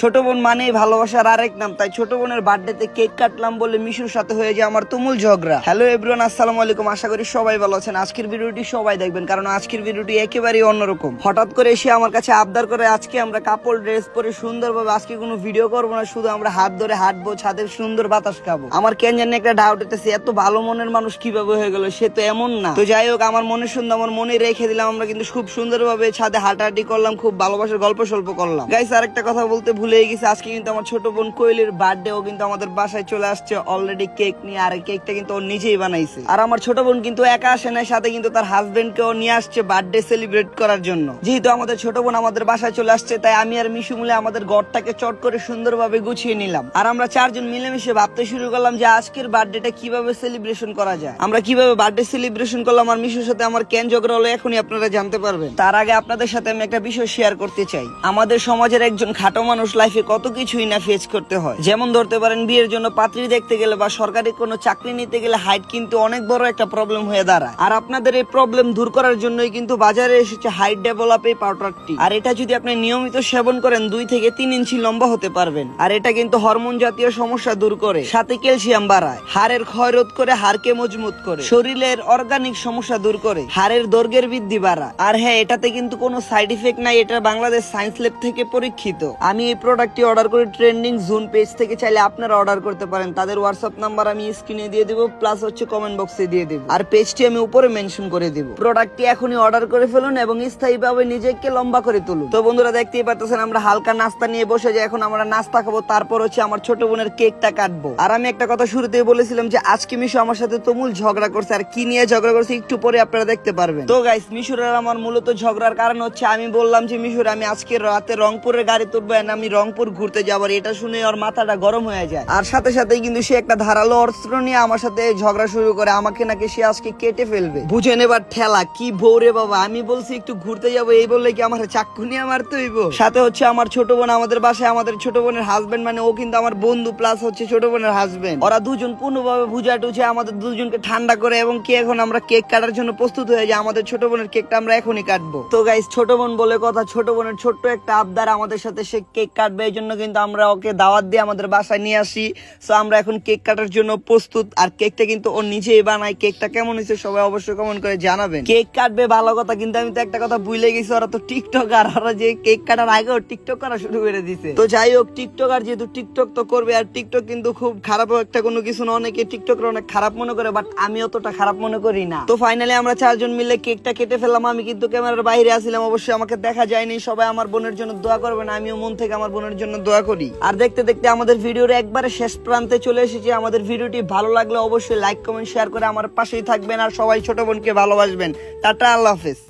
ছোট বোন মানেই ভালোবাসার আরেক নাম, তাই ছোট বোনের বার্থডেতে কেক কাটলাম বলে মিশুর সাথে হয়ে যায় আমার তুমুল ঝগড়া। হ্যালো এভরিওয়ান আসসালামু আলাইকুম, আশা করি সবাই ভালো আছেন। আজকের ভিডিওটি সবাই দেখবেন, কারণ আজকের ভিডিওটি একেবারেই অন্যরকম। হঠাৎ করে এসে আমার কাছে আবদার করে আজকে আমরা কাপড় ড্রেস পরে সুন্দরভাবে আজকে কোনো ভিডিও করব না, শুধু আমরা হাত ধরে হাঁটবো, ছাদের সুন্দর বাতাস খাব। আমার কেন জানি একটা ডাউট এসেছে এত ভালো মনের মানুষ কীভাবে হয়ে গেল, সে তো এমন না। তো যাই হোক, আমার মনে সুন্দর, আমার মনে রেখে দিলাম, আমরা কিন্তু খুব সুন্দরভাবে ছাদে হাঁটাহাঁটি করলাম, খুব ভালোবাসার গল্প স্বল্প করলাম। গাইস আরেকটা কথা বলতে ভুলে গেছি। আজকে কিন্তু আমার ছোট বোন কোয়েলের ও কিন্তু আমাদের বাসায় চলে আসছে। অলরেডি কেক নিয়ে আর কেকটা কিন্তু ও নিজেই বানাইছে। আর আমার ছোট বোন কিন্তু একা আসে না সাথে কিন্তু তার হাজবেন্ড কেও নিয়ে আসছে বার্থডে সেলিব্রেট করার জন্য। যেহেতু আমাদের ছোট বোন আমাদের বাসায় চলে আসছে, তাই আমি আর মিশু মিলে আমাদের ঘরটাকে চট করে সুন্দরভাবে গুছিয়ে নিলাম। আর আমরা চারজন মিলেমিশে ভাবতে শুরু করলাম যে আজকের বার্থডেটা কীভাবে সেলিব্রেশন করা যায়। আমরা কীভাবে বার্থডে সেলিব্রেশন করলাম আর মিশুর সাথে আমার কেন ঝগড়া হলো এখনই আপনারা জানতে পারবেন। তার আগে আপনাদের সাথে আমি একটা বিষয় শেয়ার করতে চাই। আমাদের সমাজের একজন খাটো মানুষ লাইফে কত কিছুই না ফেস করতে হয়। যেমন ধরতে পারেন, বিয়ের জন্য পাত্রী দেখতে গেলে বা সরকারি কোনো চাকরি নিতে গেলে হাইট কিন্তু অনেক বড় একটা প্রবলেম হয়ে দাঁড়ায়। আর আপনাদের এই প্রবলেম দূর করার জন্যই কিন্তু বাজারে এসেছে হাইট ডেভেলপ এই পাউডারটি আর এটা যদি আপনি নিয়মিত সেবন করেন, দুই থেকে তিন ইঞ্চি লম্বা হতে পারবেন। আর এটা কিন্তু হরমোন জাতীয় সমস্যা দূর করে, সাথে ক্যালসিয়াম বাড়ায়। হাড়ের ক্ষয় রোধ করে হাড়কে মজবুত করে। শরীরের অর্গানিক সমস্যা দূর করে, হাড়ের দৈর্ঘ্যের বৃদ্ধি বাড়ায়। আর হ্যাঁ এটাতে কিন্তু কোনো সাইড ইফেক্ট নাই, এটা বাংলাদেশ সায়েন্স ল্যাব থেকে পরীক্ষিত। আমি এই প্রোডাক্টটি অর্ডার করি ট্রেন্ডিং জোন পেজ থেকে চাইলে আপনারা অর্ডার করতে পারেন। তাদের হোয়াটসঅ্যাপ নাম্বার আমি স্ক্রিনে দিয়ে দেবো প্লাস হচ্ছে কমেন্ট বক্সে দিয়ে দেবো। আর পেজটি আমি উপরে মেনশন করে দিব। প্রোডাক্টটি এখনই অর্ডার করে ফেলুন এবং স্থায়ীভাবে নিজেকে লম্বা করে তুলুন। তো বন্ধুরা দেখতেই পাচ্ছেন আমরা হালকা নাস্তা নিয়ে বসে যে এখন আমরা নাস্তা খাব, তারপর হচ্ছে আমার ছোট বোনের কেকটা কাটবো। আর আমি একটা কথা শুরুতেই বলেছিলাম যে, আজকে মিশু আমার সাথে তুমুল ঝগড়া করছে, আর কি নিয়ে ঝগড়া করছে একটু পরে আপনারা দেখতে পারবেন। তো গাইস মিশুর আর আমার মূলত ঝগড়ার কারণ হচ্ছে, আমি বললাম যে, মিশুর, আমি আজকে রাতে রংপুরের গাড়ি তুলবো আমি রংপুর ঘুরতে যাব আর এটা শুনে ওর মাথাটা গরম হয়ে যায়। আর সাথে সাথে কিন্তু সে একটা ধারালো অস্ত্র নিয়ে আমার সাথে ঝগড়া শুরু করে, আমাকে নাকি সে আজকে কেটে ফেলবে। বুঝে নেবার ঠেলা, কি ভোরে বাবা, আমি বলছি একটু ঘুরতে যাব, এই বললে কি আমার চাক্কু নিয়ে মারতে হইব? সাথে হচ্ছে আমার ছোট বোন আমাদের বাসায়, আমাদের ছোট বোনের হাজবেন্ড মানে ও কিন্তু আমার বন্ধু প্লাস হচ্ছে ছোট বোনের হাজবেন্ড ওরা দুজন কোনোভাবে বুঝা টুঝে আমাদের দুজনকে ঠান্ডা করে এবং কি এখন আমরা কেক কাটার জন্য প্রস্তুত হয়ে যাই, আমাদের ছোট বোনের কেকটা আমরা এখনই কাটবো। তো গাইস ছোট বোন বলে কথা, ছোট বোনের ছোট্ট একটা আবদার আমাদের সাথে, সে কেক কাটবে এই জন্য কিন্তু আমরা ওকে দাওয়াত দিয়ে আমাদের বাসায় নিয়ে আসি। সো আমরা এখন কেক কাটার জন্য প্রস্তুত। আর কেকটা কিন্তু ও নিজেই বানায়। কেকটা কেমন হয়েছে সবাই অবশ্যই কমেন্ট করে জানাবেন। কেক কাটবে ভালো কথা, কিন্তু আমি তো একটা কথা ভুলে গেছি, ওরা তো টিকটক আর ওরা যে কেক কাটার আগেও টিকটক করা শুরু করে দিছে। তো যাই হোক টিকটক আর যেহেতু টিকটক তো করবে, আর টিকটক কিন্তু খুব খারাপ একটা কোনো কিছু না। অনেকে টিকটক অনেক খারাপ মনে করে বাট আমি অতটা খারাপ মনে করি না। তো ফাইনালি আমরা চারজন মিলে কেকটা কেটে ফেললাম। আমি কিন্তু ক্যামেরার বাইরে আসছিলাম অবশ্যই আমাকে দেখা যায়নি। সবাই আমার বোনের জন্য দোয়া করবেন, আমিও মন থেকে আমার বোনের জন্য দোয়া করি। আর দেখতে দেখতে আমাদের ভিডিওর একবারে শেষ প্রান্তে চলে এসেছি। আমাদের ভিডিওটি ভালো লাগলে অবশ্যই লাইক কমেন্ট শেয়ার করে আমার পাশেই থাকবেন আর সবাই ছোট বোনকে ভালোবাসবেন। টাটা, আল্লাহ হাফেজ।